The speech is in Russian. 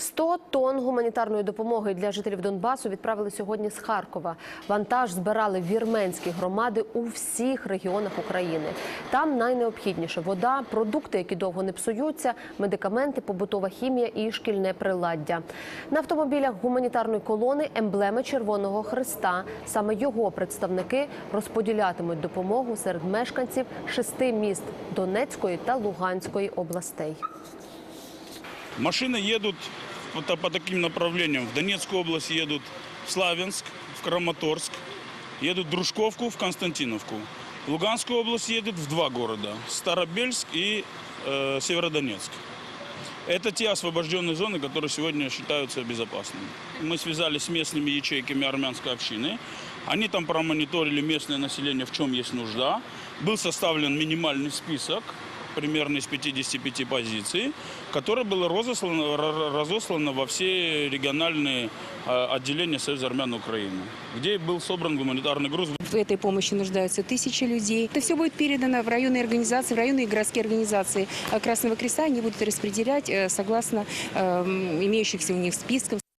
100 тонн гуманітарної допомоги для жителів Донбасу відправили сьогодні з Харкова. Вантаж збирали вірменські громади у всіх регіонах України. Там найнеобхідніше вода, продукти, які довго не псуються, медикаменти, побутова хімія і шкільне приладдя. На автомобілях гуманітарної колони емблеми Червоного Христа. Саме його представники розподілятимуть допомогу серед мешканців шести міст Донецької та Луганської областей. Машины едут по, та- по таким направлениям. В Донецкую область едут в Славянск, в Краматорск, едут в Дружковку, в Константиновку. В Луганскую область едут в два города – Старобельск и э, Северодонецк. Это те освобожденные зоны, которые сегодня считаются безопасными. Мы связались с местными ячейками армянской общины. Они там промониторили местное население, в чем есть нужда. Был составлен минимальный список, примерно из 55 позиций, которое было разослано, ра- разослано во все региональные э, отделения Союза армян Украины, где был собран гуманитарный груз. В этой помощи нуждаются тысячи людей. Это все будет передано в районные организации, в районные городские организации э, Красного Креста. Они будут распределять э, согласно э, имеющихся у них списков.